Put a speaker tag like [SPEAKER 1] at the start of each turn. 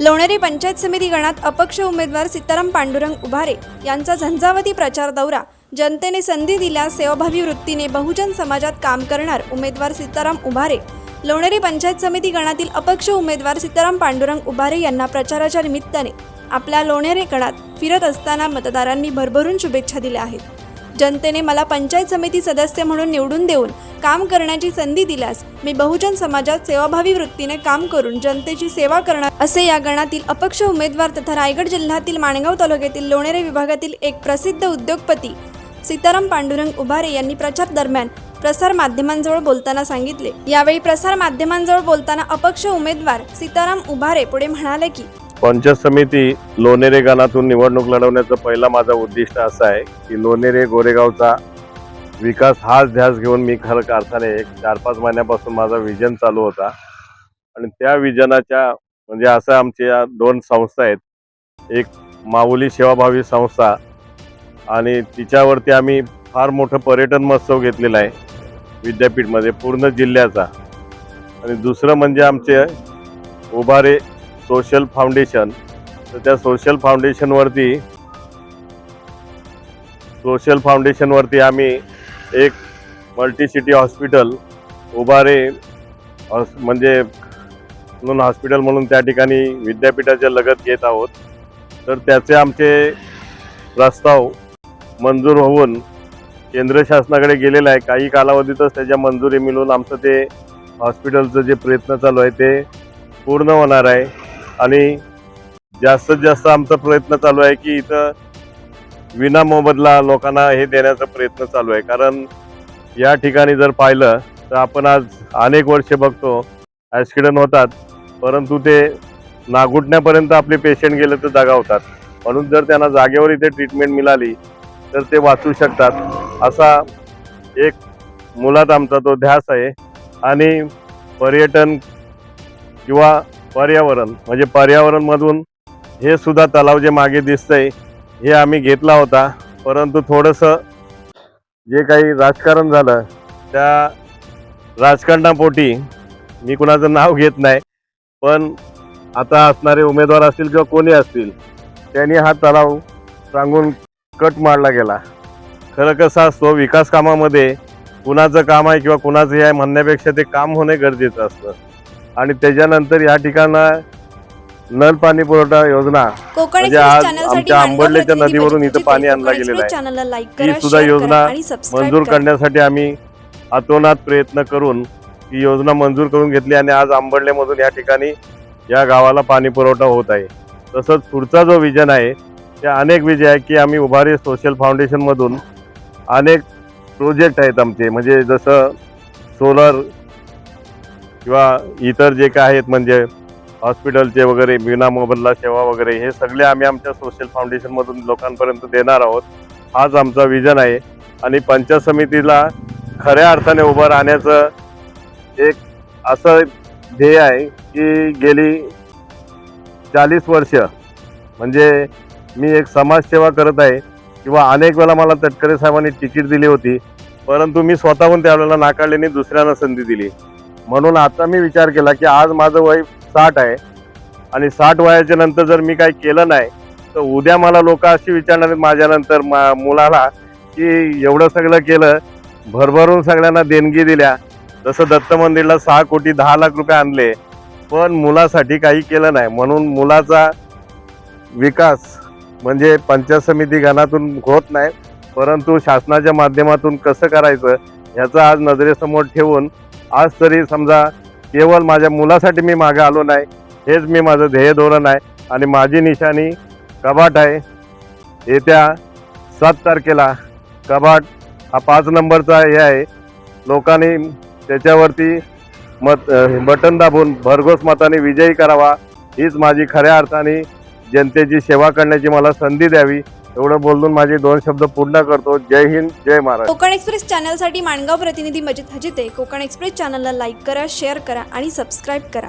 [SPEAKER 1] लोणेरी पंचायत समिती गणात अपक्ष उमेदवार सीताराम पांडुरंग उभारे यांचा झंझावती प्रचार दौरा. जनतेने संधी दिल्यास सेवाभावी वृत्तीने बहुजन समाजात काम करणार उमेदवार सीताराम उभारे. लोणेरी पंचायत समिती गणातील अपक्ष उमेदवार सीताराम पांडुरंग उभारे यांना प्रचाराच्या निमित्ताने आपल्या लोणेरे गणात फिरत असताना मतदारांनी भरभरून शुभेच्छा दिल्या आहेत. जनतेने मला पंचायत समिती सदस्य म्हणून निवडून देऊन काम करण्याची संधी दिल्यास मी बहुजन समाजात सेवाभावी वृत्तीने काम करून जनतेची सेवा करणार असे या गणातील अपक्ष उमेदवार तथा रायगड जिल्ह्यातील माणगाव तालुक्यातील लोणेरे विभागातील एक प्रसिद्ध उद्योगपती सीताराम पांडुरंग उभारे यांनी प्रचार दरम्यान प्रसार माध्यमांजवळ बोलताना सांगितले. यावेळी प्रसार माध्यमांजवळ बोलताना अपक्ष उमेदवार सीताराम उभारे पुढे म्हणाले की
[SPEAKER 2] पंचायत समिती लोणेरे गणातून निवडणूक लढवण्याचा पहिला माझा उद्दिष्ट असा आहे की लोणेरे गोरेगावचा विकास हाच ध्यास घेऊन मी खरं अर्थाने एक चार पाच महिन्यापासून माझा विजन चालू होता. आणि त्या विजनाच्या म्हणजे असं आमच्या दोन संस्था आहेत. एक माऊली सेवाभावी संस्था आणि तिच्यावरती आम्ही फार मोठं पर्यटन महोत्सव घेतलेला आहे विद्यापीठमध्ये पूर्ण जिल्ह्याचा. आणि दुसरं म्हणजे आमचे उभारे सोशल फाउंडेशन तर त्या सोशल फाउंडेशनवरती सोशल फाउंडेशनवरती आम्ही एक मल्टी सिटी हॉस्पिटल उभारे हॉस- म्हणजे म्हणून हॉस्पिटल म्हणून त्या ठिकाणी विद्यापीठाच्या लगत घेत आहोत. तर त्याचे आमचे प्रस्ताव मंजूर होऊन केंद्र शासनाकडे गेलेला आहे. काही कालावधीतच त्याच्या मंजुरी मिळून आमचं ते हॉस्पिटलचं जे प्रयत्न चालू आहे ते पूर्ण होणार आहे. आणि जास्तीत जास्त आमचा प्रयत्न चालू आहे की इथं विना मोबदला लोकांना हे देण्याचा प्रयत्न चालू आहे. कारण या ठिकाणी जर पाहिलं तर आपण आज अनेक वर्षे बघतो ॲक्सिडेंट होतात परंतु ते नागुटण्यापर्यंत आपले पेशंट गेले तर जागा होतात. म्हणून जर त्यांना जागेवर इथे ट्रीटमेंट मिळाली तर ते वाचू शकतात. असा एक मुलात आमचा तो ध्यास आहे. आणि पर्यटन किंवा पर्यावरण म्हणजे पर्यावरणमधून हे सुद्धा तलाव जे मागे दिसतंय हे आम्ही घेतला होता. परंतु थोडंसं जे काही राजकारण झालं त्या राजकारणापोटी मी कुणाचं नाव घेत नाही. पण आता असणारे उमेदवार असतील किंवा कोणी असतील त्यांनी हा तलाव सांगून कट मारला गेला. खरं कसं असतो विकास कामामध्ये कुणाचं काम आहे किंवा कुणाचं हे आहे म्हणण्यापेक्षा ते काम होणे गरजेचं असतं. आणि त्याच्यानंतर या ठिकाणा नल पाणी पुरवठा योजना
[SPEAKER 1] कोकण
[SPEAKER 2] म्हणजे आज आमच्या
[SPEAKER 1] प्रतिनिधी
[SPEAKER 2] नदीवरून इथं पाणी आणलं गेलेलं आहे. ही सुद्धा योजना मंजूर
[SPEAKER 1] करा.
[SPEAKER 2] करण्यासाठी आम्ही अतोनात प्रयत्न करून ही योजना मंजूर करून घेतली आणि आज आंबडलेमधून या ठिकाणी या गावाला पाणी पुरवठा होत आहे. तसंच पुढचा जो विजन आहे ते अनेक विजय आहे की आम्ही उभारी सोशल फाउंडेशनमधून अनेक प्रोजेक्ट आहेत आमचे. म्हणजे जसं सोलर किंवा इतर जे काय आहेत म्हणजे हॉस्पिटलचे वगैरे विना मोबदला सेवा वगैरे हे सगळे आम्ही आमच्या सोशल फाउंडेशनमधून लोकांपर्यंत देणार आहोत. हाच आमचा विजन आहे. आणि पंचायत समितीला खऱ्या अर्थाने उभं राहण्याचं एक असं ध्येय आहे की गेली चाळीस वर्ष म्हणजे मी एक समाजसेवा करत आहे किंवा अनेक वेळा मला तटकरे साहेबांनी तिकीट दिली होती परंतु मी स्वतःहून त्यावेळेला नाकारल्याने दुसऱ्यांना संधी दिली. म्हणून आता मी विचार केला की आज माझं वय साठ आहे. आणि साठ वयाच्या नंतर जर मी काही केलं नाही तर उद्या मला लोक अशी विचारणार माझ्यानंतर मा मुलाला की एवढं सगळं केलं भरभरून सगळ्यांना देणगी दिल्या जसं दत्त मंदिरला सहा कोटी दहा लाख रुपये आणले पण मुलासाठी काही केलं नाही. म्हणून मुलाचा विकास म्हणजे पंचायत समिती गणातून होत नाही परंतु शासनाच्या माध्यमातून कसं करायचं ह्याचं आज नजरेसमोर ठेवून आज तरी समजा केवळ माझ्या मुलासाठी मी मागे आलो नाही हेच मी माझं ध्येय धोरण आहे आणि माझी निशाणी कबाट आहे. येत्या सात तारखेला कबाट हा पाच नंबरचा हे आहे. लोकांनी त्याच्यावरती मत बटन दाबून भरघोस मताने विजयी करावा हीच माझी खऱ्या अर्थाने जनतेची सेवा करण्याची मला संधी द्यावी. एवढं बोलून माझे दोन शब्द पूर्ण करतो. जय हिंद जय महाराष्ट्र.
[SPEAKER 1] कोकण एक्सप्रेस चॅनलसाठी माणगाव प्रतिनिधी मजिद हजिते. कोकण एक्सप्रेस चॅनलला लाईक करा शेअर करा आणि सबस्क्राईब करा.